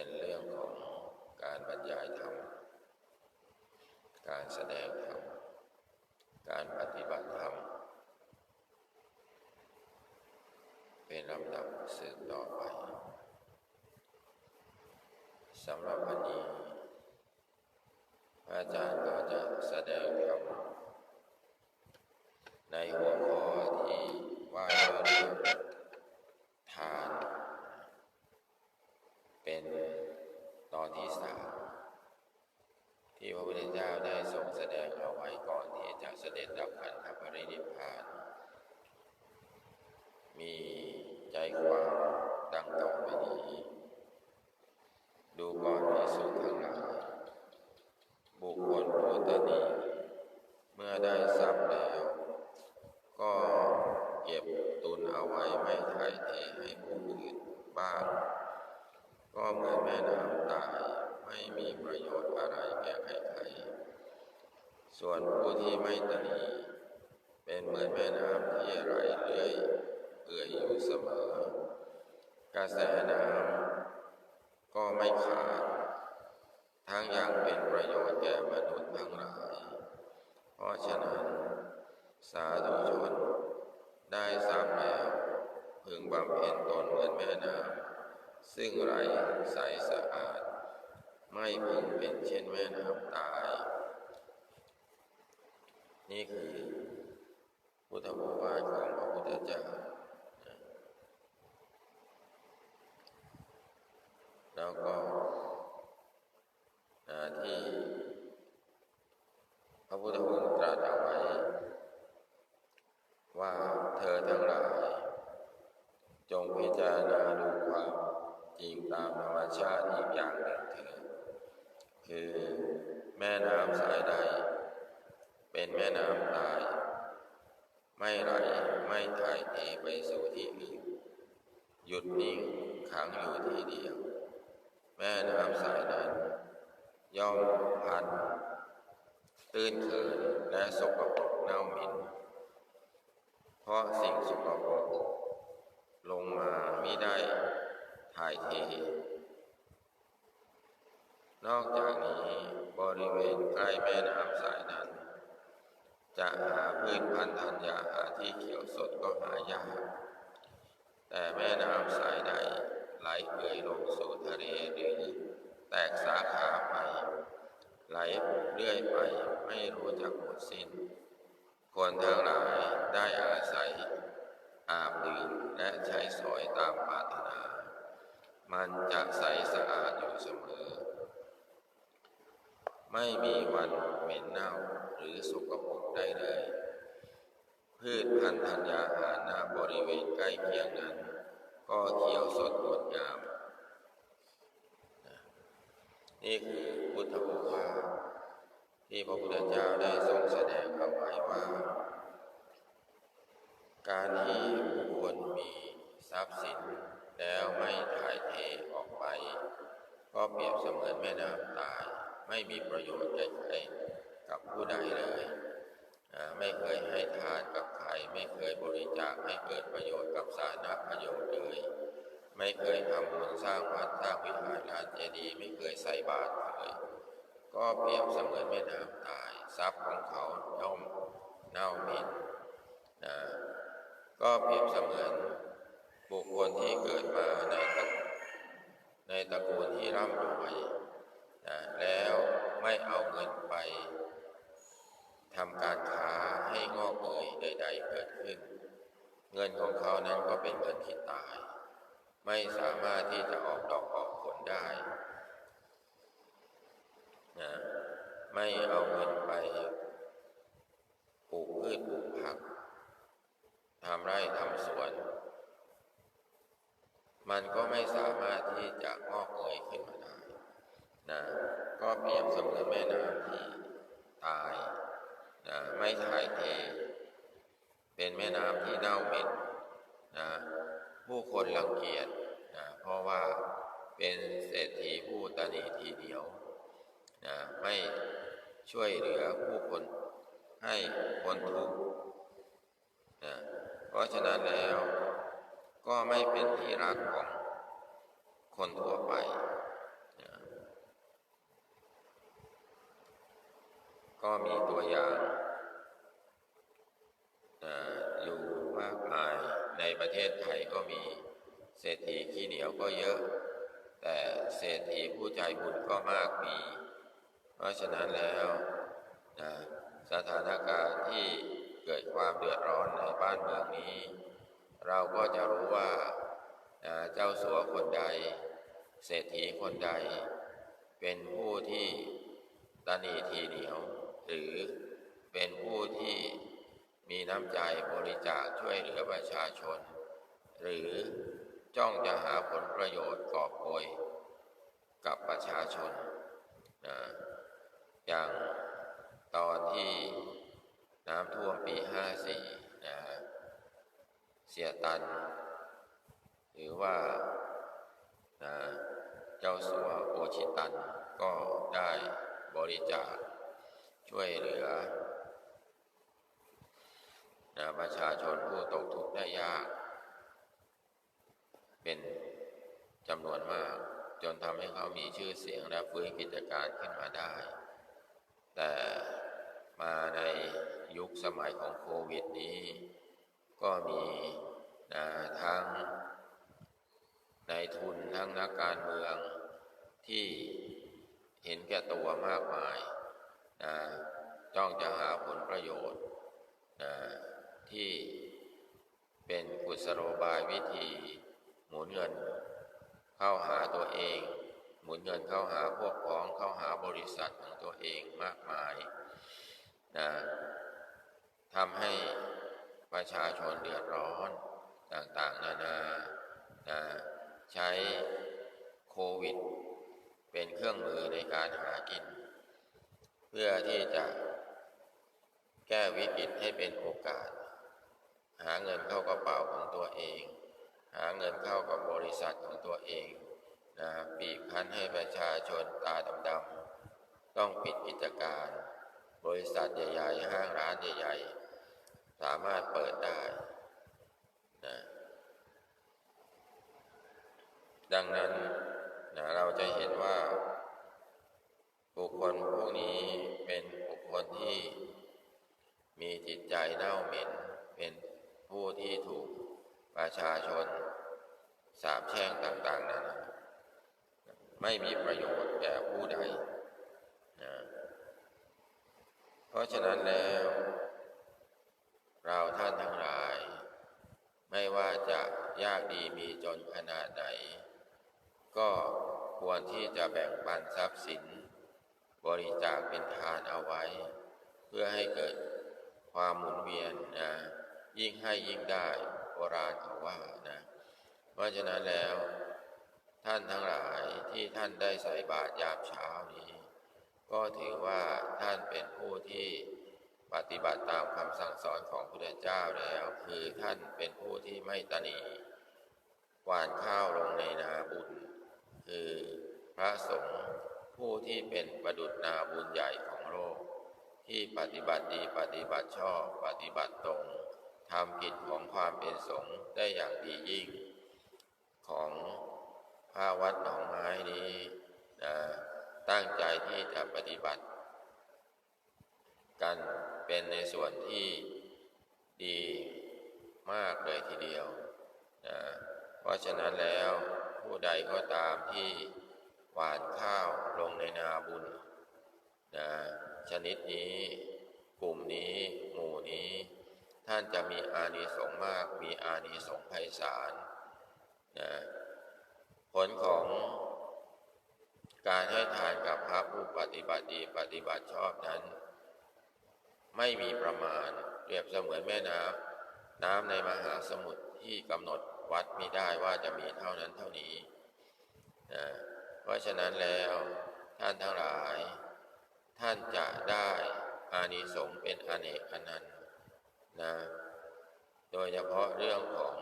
เป็นเรื่องของการบรรยายธรรม การแสดงธรรม การปฏิบัติธรรม เป็นลำดับสืบต่อไปสำหรับวันนี้ อาจารย์ก็จะแสดงธรรมในหัวข้อที่ว่าด้วยเรื่องทาน เป็นตอนที่สามที่พระพุทธเจ้าได้ทรงแสดงเอาไว้ก่อนที่จะเสด็จดับขันธปรินิพพาน มีใจความดังต่อไปนี้ ดูก่อนพิสุทั้งหลาย บุคคลผู้ ตนี เมื่อได้ทรัพย์แล้ว ก็เก็บตุนเอาไว้ไม่ถ่ายเทให้ผู้อื่นบ้างก็เหมือนแม่น้ำตายไม่มีประโยชน์อะไรแก่ใครๆส่วนผู้ที่ไม่ตนี เป็นเหมือนแม่น้ำที่ไหลเรื่อยเอื่อยอยู่เสมอ กระแสน้ำก็ไม่ขาด ทั้งยังเป็นประโยชน์แก่มนุษย์ทั้งหลาย เพราะฉะนั้น สาธุชน ได้ทราบแล้วพึงบำเพ็ญตนเหมือนแม่น้ำซึ่งไหลใสสะอาด ไม่พึงเป็นเช่นแม่น้ำตาย นี่คือพุทธบูวาทของพระพุทธเจ้าแล้วก็ ที่ พระพุทธองค์ตรัสเอาไว้ ว่าเธอทั้งหลาย จงพิจารณาดูความจริงตามธรรมชาติอีกอย่างหนึ่งเถิดคือแม่น้ำสายใด เป็นแม่น้ำตาย ไม่ไหลไม่ถ่ายเทไปสู่ที่อื่นหยุดนิ่งขังอยู่ที่เดียว แม่น้ำสายนั้น ย่อมพันตื้นเขินและสกปรกเน่าหมินเพราะสิ่งสกปรกลงมาไม่ได้ถ่ายเท นอกจากนี้บริเวณใกล้แม่น้ำสายนั้น จะหาพืชพันธุ์ธัญญาหาที่เขียวสดก็หายาก แต่แม่น้ำสายใดไหลเอื่อยลงสู่ทะเลหรือ แตกสาขาไป ไหลเรื่อยไปไม่รู้จักหมดสิ้น คนทั้งหลายได้อาศัย อาบดื่มและใช้สอยตามปรารถนา มันจะใสสะอาดอยู่เสมอ ไม่มีวันเหม็นเน่าหรือสกปรกได้เลย พืชพันธุ์ธัญญาหารณบริเวณใกล้เคียงนั้น ก็เขียวสดงดงาม นี่คือพุทธบุคาที่พระพุทธเจ้าได้ทรงแสดงเอาไว้ว่า การที่บุคคลมีทรัพย์สินแล้วไม่ถ่ายเทออกไป ก็เปรียบเสมือนแม่น้ำตาย ไม่มีประโยชน์ใดๆกับผู้ใดเลยไม่เคยให้ทานกับใคร ไม่เคยบริจาคให้เกิดประโยชน์กับสาธารณประโยชน์เลย ไม่เคยทำบุญสร้างวัดสร้างวิหารลานเจดีย์ไม่เคยใส่บาตรเลยก็เปรียบเสมือนแม่น้ำตาย ทรัพย์ของเขาย่อมเน่าเหม็นนะก็เปรียบเสมือนบุคคลที่เกิดมาในตระในตระกูลที่ร่ำรวยนะแล้วไม่เอาเงินไปทำการค้าให้งอกเงยใด ๆ เกิดขึ้น เงินของเขานั้นก็เป็นเงินที่ตาย ไม่สามารถที่จะออกดอกออกผลได้นะไม่เอาเงินไปปลูกพืชปลูกผักทำไร่ทำสวน มันก็ไม่สามารถที่จะงอกเงยขึ้นมาได้นะก็เปรียบเสมือนแม่น้ำที่ตายนะไม่ถ่ายเท เป็นแม่น้ำที่เน่าเหม็นนะ ผู้คนรังเกียจนะเพราะว่าเป็นเศรษฐีผู้ตนีทีเดียวนะไม่ช่วยเหลือผู้คนให้พ้นทุกข์นะเพราะฉะนั้นแล้วก็ไม่เป็นที่รักของคนทั่วไปนะก็มีตัวอย่างนะอยู่มากมายใน ประเทศไทยก็มีเศรษฐีขี้เหนียวก็เยอะ แต่เศรษฐีผู้ใจบุญก็มากมี เพราะฉะนั้นแล้วนะสถานการณ์ที่เกิดความเดือดร้อนในบ้านเมืองนี้ เราก็จะรู้ว่านะเจ้าสัวคนใด เศรษฐีคนใด เป็นผู้ที่ตนีทีเหนียว หรือเป็นผู้ที่มีน้ำใจบริจาคช่วยเหลือประชาชน หรือจ้องจะหาผลประโยชน์กอบโกยกับประชาชนนะอย่างตอนที่น้ำท่วมปี 54นะเสียตัน หรือว่านะเจ้าสัวโอชิตันก็ได้บริจาคช่วยเหลือนะประชาชนผู้ตกทุกข์ได้ยาก เป็นจำนวนมาก จนทำให้เขามีชื่อเสียงและฟื้นกิจการขึ้นมาได้ แต่มาในยุคสมัยของโควิดนี้ ก็มีนะทั้งในทุนทั้งนักการเมืองที่เห็นแก่ตัวมากมายนะจ้องจะหาผลประโยชน์นะที่เป็นกุศโลบายวิธี หมุนเงิน เข้าหาตัวเอง หมุนเงินเข้าหาพวกพ้องเข้าหาบริษัทของตัวเองมากมายนะทำให้ประชาชนเดือดร้อนต่างๆ นานานะใช้โควิด เป็นเครื่องมือในการหากิน เพื่อที่จะแก้วิกฤตให้เป็นโอกาส หาเงินเข้ากระเป๋าของตัวเอง หาเงินเข้ากับบริษัทของตัวเองนะบีบคั้นให้ประชาชนตาดำๆต้องปิดกิจการ บริษัทใหญ่ๆ ห้างร้านใหญ่ๆ สามารถเปิดได้นะดังนั้นนะเราจะเห็นว่า บุคคลพวกนี้เป็นบุคคลที่มีจิตใจเน่าเหม็น เป็นผู้ที่ถูก ประชาชน สาบแช่งต่างๆนั้นไม่มีประโยชน์แก่ผู้ใดนะเพราะฉะนั้นแล้ว เราท่านทั้งหลาย ไม่ว่าจะยากดีมีจนขนาดไหน ก็ควรที่จะแบ่งปันทรัพย์สิน บริจาคเป็นทานเอาไว้ เพื่อให้เกิดความหมุนเวียนนะยิ่งให้ยิ่งได้ ราณเขาว่านะ เพราะฉะนั้นแล้ว ท่านทั้งหลายที่ท่านได้ใส่บาตรยามเช้านี้ ก็ถือว่าท่านเป็นผู้ที่ปฏิบัติตามคำสั่งสอนของพระพุทธเจ้าแล้ว คือท่านเป็นผู้ที่ไม่ตนีหวานข้าวลงในนาบุญ คือพระสงฆ์ผู้ที่เป็นประดุจนาบุญใหญ่ของโลก ที่ปฏิบัติดีปฏิบัติชอบปฏิบัติตรง ทำกิจของความเป็นสงฆ์ได้อย่างดียิ่ง ของภาวัดหนองไม้นี้นะตั้งใจที่จะปฏิบัติ กันเป็นในส่วนที่ดีมากเลยทีเดียวนะเพราะฉะนั้นแล้วผู้ใดก็ตามที่หวานข้าวลงในนาบุญนะชนิดนี้ กลุ่มนี้ หมู่นี้ ท่านจะมีอานิสงส์มาก มีอานิสงส์ไพศาลนะผลของการให้ทานกับพระผู้ปฏิบัติดีปฏิบัติชอบนั้น ไม่มีประมาณเปรียบเสมือนแม่น้ำน้ำในมหาสมุทรที่กำหนดวัดม่ได้ว่าจะมีเท่านั้นเท่านี้นะเพราะฉะนั้นแล้วท่านทั้งหลาย ท่านจะได้อานิสงส์เป็นอเนกอนันต์ นะ โดยเฉพาะเรื่องของ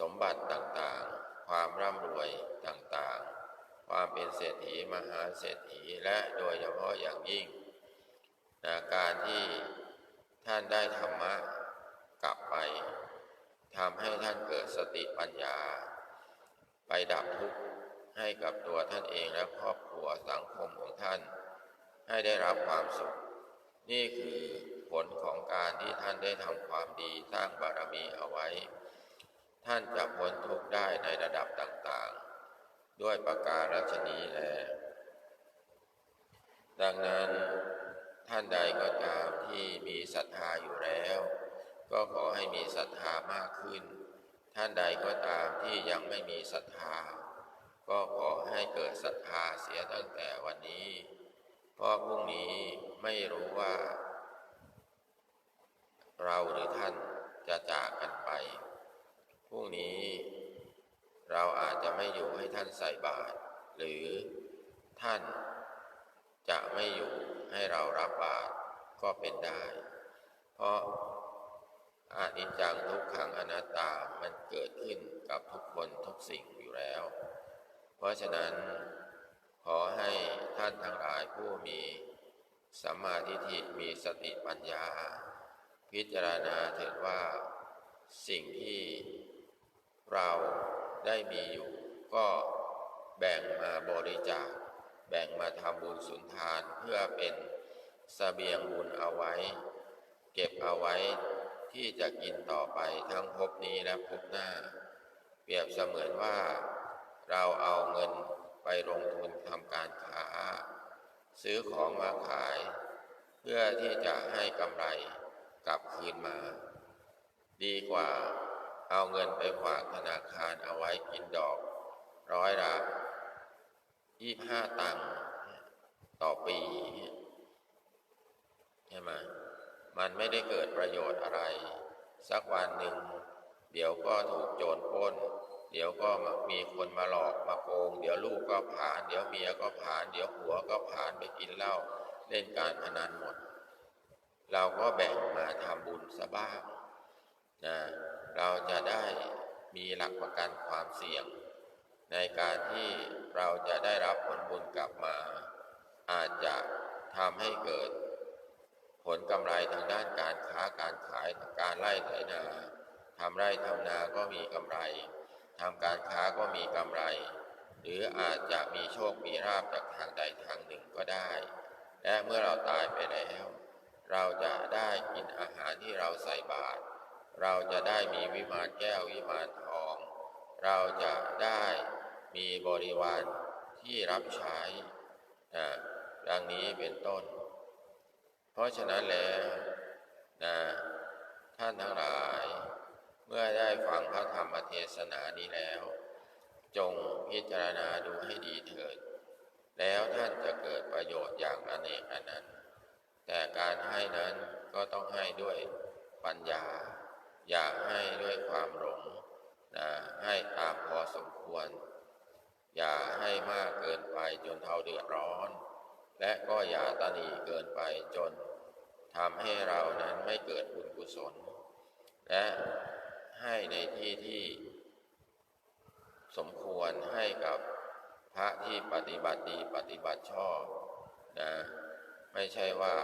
สมบัติต่างๆ ความร่ำรวยต่างๆ ความเป็นเศรษฐีมหาเศรษฐีและโดยเฉพาะอย่างยิ่งนะการที่ท่านได้ธรรมะกลับไปทำให้ท่านเกิดสติปัญญา ไปดับทุกข์ให้กับตัวท่านเองและครอบครัวสังคมของท่าน ให้ได้รับความสุข นี่คือ ผลของการที่ท่านได้ทำความดีสร้างบารมีเอาไว้ ท่านจะพ้นทุกข์ได้ในระดับต่างๆ ด้วยประการฉนี้แลดังนั้นท่านใดก็ตามที่มีศรัทธาอยู่แล้ว ก็ขอให้มีศรัทธามากขึ้น ท่านใดก็ตามที่ยังไม่มีศรัทธา ก็ขอให้เกิดศรัทธาเสียตั้งแต่วันนี้ เพราะพรุ่งนี้ไม่รู้ว่า เราหรือท่านจะจากกันไป พรุ่งนี้เราอาจจะไม่อยู่ให้ท่านใส่บาตรหรือท่านจะไม่อยู่ให้เรารับบาตรก็เป็นได้ เพราะอานิจจังทุกขังอนัตตามันเกิดขึ้นกับทุกคนทุกสิ่งอยู่แล้ว เพราะฉะนั้นขอให้ท่านทั้งหลายผู้มีสัมมาทิฏฐิมีสติปัญญา พิจารณาเถึงว่า สิ่งที่เราได้มีอยู่ ก็แบ่งมาบริจาค แบ่งมาทำบุญสุนทานเพื่อเป็นสเสบียงบุญเอาไว้ เก็บเอาไว้ที่จะกินต่อไปทั้งภพนี้และภพหน้า เปรียบเสมือนว่า เราเอาเงินไปลงทุนทำการค้า ซื้อของมาขาย เพื่อที่จะให้กำไร กลับคืนมา ดีกว่าเอาเงินไปฝากธนาคารเอาไว้กินดอก ร้อยละยี่ห้าตังค์ต่อปีใช่ไหมมันไม่ได้เกิดประโยชน์อะไร สักวันหนึ่ง เดี๋ยวก็ถูกโจรปล้น เดี๋ยวก็มีคนมาหลอกมาโกง เดี๋ยวลูกก็ผ่าน เดี๋ยวเมียก็ผ่าน เดี๋ยวผัวก็ผ่านไปกินเหล้าเล่นการพนันหมด เราก็แบ่งมาทำบุญซะบ้างนะเราจะได้มีหลักประกันความเสี่ยง ในการที่เราจะได้รับผลบุญกลับมา อาจจะทำให้เกิด ผลกำไรทางด้านการค้าการขายการไล่ไถนาทำไร่ทำนาก็มีกำไรทำการค้าก็มีกำไร หรืออาจจะมีโชคมีราบจากทางใดทางหนึ่งก็ได้ และเมื่อเราตายไปแล้ว เราจะได้กินอาหารที่เราใส่บาตร เราจะได้มีวิมานแก้ววิมานทอง เราจะได้มีบริวารที่รับใช้นะดังนี้เป็นต้น เพราะฉะนั้นแล้วนะท่านทั้งหลาย เมื่อได้ฟังพระธรรมเทศนานี้แล้ว จงพิจารณาดูให้ดีเถิด แล้วท่านจะเกิดประโยชน์อย่างอเนกอนันต์ แต่การให้นั้นก็ต้องให้ด้วยปัญญา อย่าให้ด้วยความหลงนะให้ตามพอสมควร อย่าให้มากเกินไปจนเท่าเดือดร้อน และก็อย่าตนีเกินไปจนทำให้เรานั้นไม่เกิดบุญกุศล และให้ในที่ที่ สมควรให้กับพระที่ปฏิบัติดีปฏิบัติชอบนะ ไม่ใช่ว่า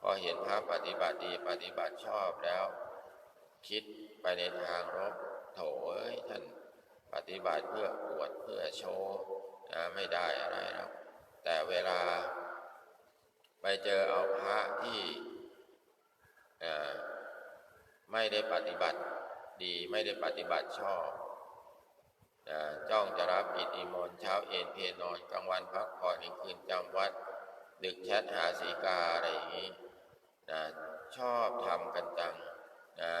พอเห็นพระปฏิบัติดีปฏิบัติชอบแล้ว คิดไปในทางรบโถเอ้ยท่านปฏิบัติเพื่ออวดเพื่อโชว์นะไม่ได้อะไรแล้วแต่เวลา ไปเจอเอาพระที่ไม่ได้ปฏิบัติดีไม่ได้ปฏิบัติชอบจ้องจะรับอิทธิมนต์เช้าเอ็นเพนอนกลางวันพักผ่อนกลางคืนจำวัด ดึกแชทหาสีกาอะไรอย่างนี้นะชอบทำกันจังนะ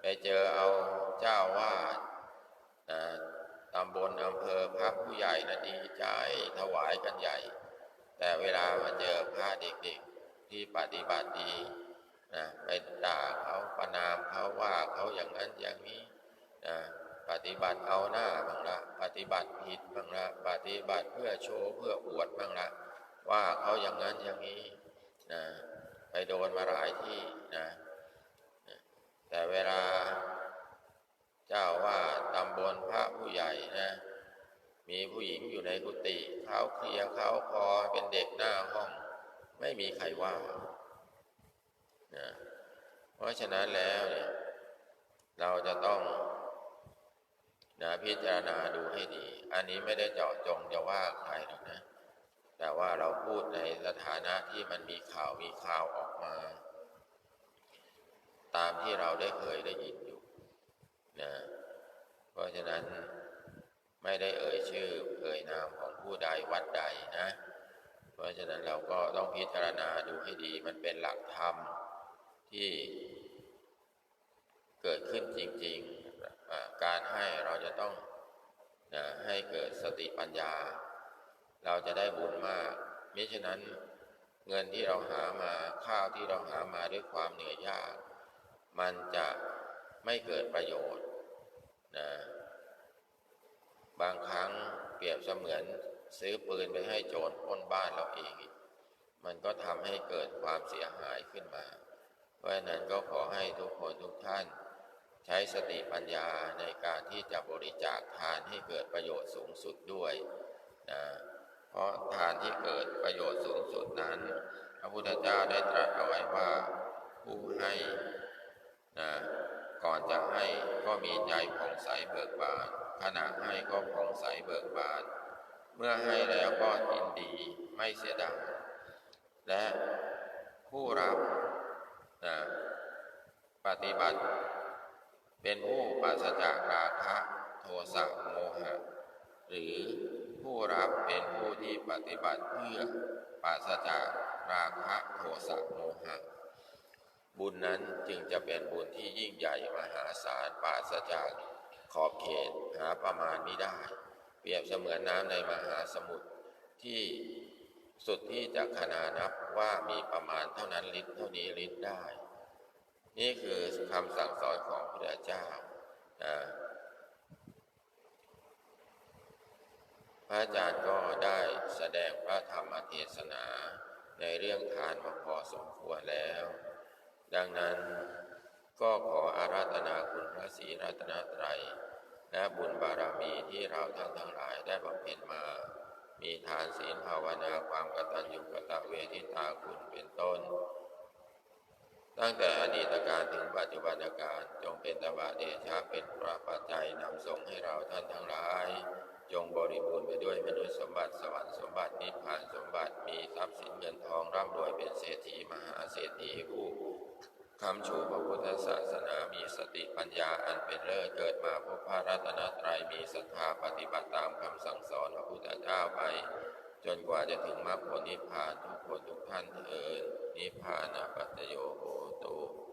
ไปเจอเอาเจ้าวาดนะตำบลอำเภอพระผู้ใหญ่นะดีใจถวายกันใหญ่ แต่เวลามาเจอพระเด็กๆที่ปฏิบัติดีนะไปด่าเขาประนามเขาว่าเขาอย่างนั้นอย่างนี้นะปฏิบัติเอาหน้าบ้างละ ปฏิบัติผิดบ้างละ ปฏิบัติเพื่อโชว์เพื่ออวดบ้างละ ว่าเขาอย่างนั้นอย่างนี้นะไปโดนมาหลายที่นะแต่เวลาเจ้าว่าดคนพระผู้ใหญ่นะมีผู้หญิงอยู่ในกุฏิเขาเคลียเขาคอเป็นเด็กหน้าห้อง ไม่มีใครว่านะเพราะฉะนั้นแล้วเนี่ยเราจะต้องนะพิจารณาดูให้ดี อันนี้ไม่ได้เจาะจงจะว่าใครหรอกนะ แต่ว่าเราพูดในสถานะที่มันมีข่าวมีข่าวออกมา ตามที่เราได้เคยได้ยินอยู่นะเพราะฉะนั้นไม่ได้เอ่ยชื่อเอ่ยนามของผู้ใดวัดใดนะ เพราะฉะนั้นเราก็ต้องพิจารณาดูให้ดีมันเป็นหลักธรรมที่เกิดขึ้นจริงๆ การให้เราจะต้องนะให้เกิดสติปัญญา เราจะได้บุญมากมิฉะนั้นเงินที่เราหามาข้าวที่เราหามาด้วยความเหนื่อยยาก มันจะไม่เกิดประโยชน์นะบางครั้งเปรียบเสมือนซื้อปืนไปให้โจรปล้นบ้านเราเองมันก็ทำให้เกิดความเสียหายขึ้นมา เพราะฉะนั้นก็ขอให้ทุกคนทุกท่าน ใช้สติปัญญาในการที่จะบริจาคทานให้เกิดประโยชน์สูงสุดด้วยนะ เพราะทานที่เกิดประโยชน์สูงสุดนั้น พระพุทธเจ้าได้ตรัสเอาไว้ว่าผู้ให้นะก่อนจะให้ก็มีใจผ่องใสเบิกบานขณะให้ก็ผ่องใสเบิกบาน เมื่อให้แล้วก็ยินดีไม่เสียดายและผู้รับนะปฏิบัติ เป็นผู้ปราศจากราคะโทสะโมหะ หรือ ผู้รับเป็นผู้ที่ปฏิบัติเพื่อปราศจากราคะโทสะโมหะ บุญนั้นจึงจะเป็นบุญที่ยิ่งใหญ่มหาศาลปราศจากขอบเขตหาประมาณไม่ได้ เปรียบเสมือนน้ำในมหาสมุทรที่สุดที่จะขนานับว่ามีประมาณเท่านั้นลิตรเท่านี้ลิตรได้ นี่คือคำสั่งสอนของพระเจ้านะ พระอาจารย์ก็ได้แสดงพระธรรมเทศนาในเรื่องทานมาพอสมควรแล้ว ดังนั้นก็ขออาราธนาคุณพระศรีรัตนตรัย และบุญบารมีที่เราทั้งทั้งหลายได้บำเพ็ญมา มีทานศีลภาวนาความกตัญญูกตเวทิตาคุณเป็นต้น ตั้งแต่อดีตการถึงปัจจุบันการจงเป็นตบะเดชะเป็นปราปัจจัยนำส่งให้เราท่านทั้งหลาย จงบริบูรณ์ไปด้วยมนุษย์สมบัติสวรรค์สมบัตินิพพานสมบัติมีทรัพย์สินเงินทองร่ำรวยเป็นเศรษฐีมหาเศรษฐีผู้คำชูพระพุทธศาสนามีสติปัญญาอันเป็นเลิศเกิดมาพบพระรัตนตรัยมีศรัทธาปฏิบัติตามคำสั่งสอนพระพุทธเจ้าไป จนกว่าจะถึงมรรคผลนิพพานทุกคนทุกท่านเถิดนิพพานาปัจจโยโหตุ